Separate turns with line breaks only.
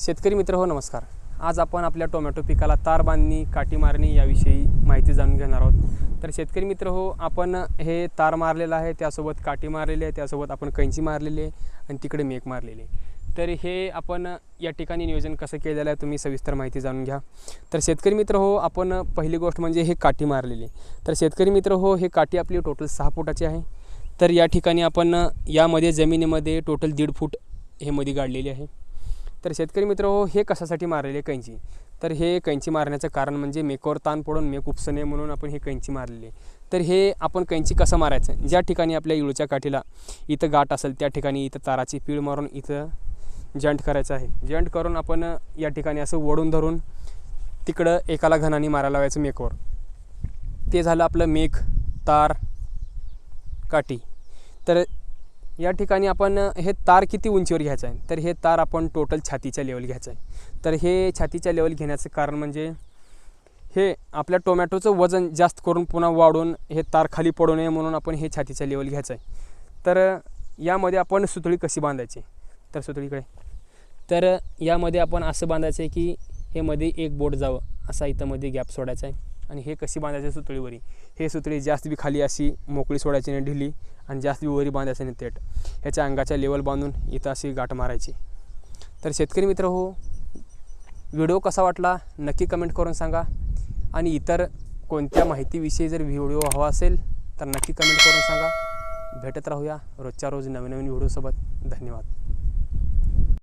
शेतकरी मित्र हो नमस्कार. आज आपण आपल्या टोमॅटो पिकाला तार बांधणी काठी मारणी याविषयी माहिती जाणून घेणार आहोत. तर शेतकरी मित्र हो आपण हे तार मारलेलं आहे त्यासोबत काठी मारलेली आहे त्यासोबत आपण कैंची मारलेली आहे आणि तिकडे मेक मारलेली आहे. तर हे आपण या ठिकाणी नियोजन कसं केलेलं आहे तुम्ही सविस्तर माहिती जाणून घ्या. तर शेतकरी मित्र हो आपण पहिली गोष्ट म्हणजे हे काठी मारलेली तर शेतकरी मित्र हो हे काठी आपली टोटल सहा फुटाची आहे. तर या ठिकाणी आपण यामध्ये जमिनीमध्ये टोटल दीड फूट हे मध्ये गाडलेली आहे. तर शेतकरी मित्र हो हे कशासाठी मारलेले कैंची? तर हे कैंची मारण्याचं कारण म्हणजे मेकवर ताण पडून मेक उपसू नये म्हणून आपण हे कैंची मारलेली आहे. तर हे आपण कैंची कसं मारायचं? ज्या ठिकाणी आपल्या इळूच्या काठीला इथं गाठ असेल त्या ठिकाणी इथं ताराची पीळ मारून इथं जंट करायचं आहे. जंट करून आपण या ठिकाणी असं वडून धरून तिकडं एकाला घनानी मारायला लावायचं मेकवर ते झालं आपलं मेक तार काठी. तर या ठिकाणी आपण हे तार किती उंचीवर घ्यायचं आहे? तर हे तार आपण टोटल छातीच्या लेवल घ्यायचं आहे. तर हे छातीच्या लेवल घेण्याचं कारण म्हणजे हे आपल्या टोमॅटोचं वजन जास्त करून पुन्हा वाढून हे तार खाली पडू नये म्हणून आपण हे छातीच्या लेवल घ्यायचं आहे. तर यामध्ये आपण सुतळी कशी बांधायची? तर सुतळीकडे. तर यामध्ये आपण असं बांधायचं आहे की हे मध्ये एक बोट जावं असा इथं मध्ये गॅप सोडायचा आहे. आणि हे कशी बांधायचे सुतळीवरी? हे सुतळी जास्त बी खाली अशी मोकळी सोडायची नाही ढिली आणि जास्त बी वरी बांधायचं नाही थेट ह्याच्या अंगाच्या लेवल बांधून इथं अशी गाठ मारायची. तर शेतकरी मित्र हो व्हिडिओ कसा वाटला नक्की कमेंट करून सांगा. आणि इतर कोणत्या माहितीविषयी जर व्हिडिओ हवा असेल तर नक्की कमेंट करून सांगा. भेटत राहूया रोजच्या रोज नवीन नवीन व्हिडिओसोबत. धन्यवाद.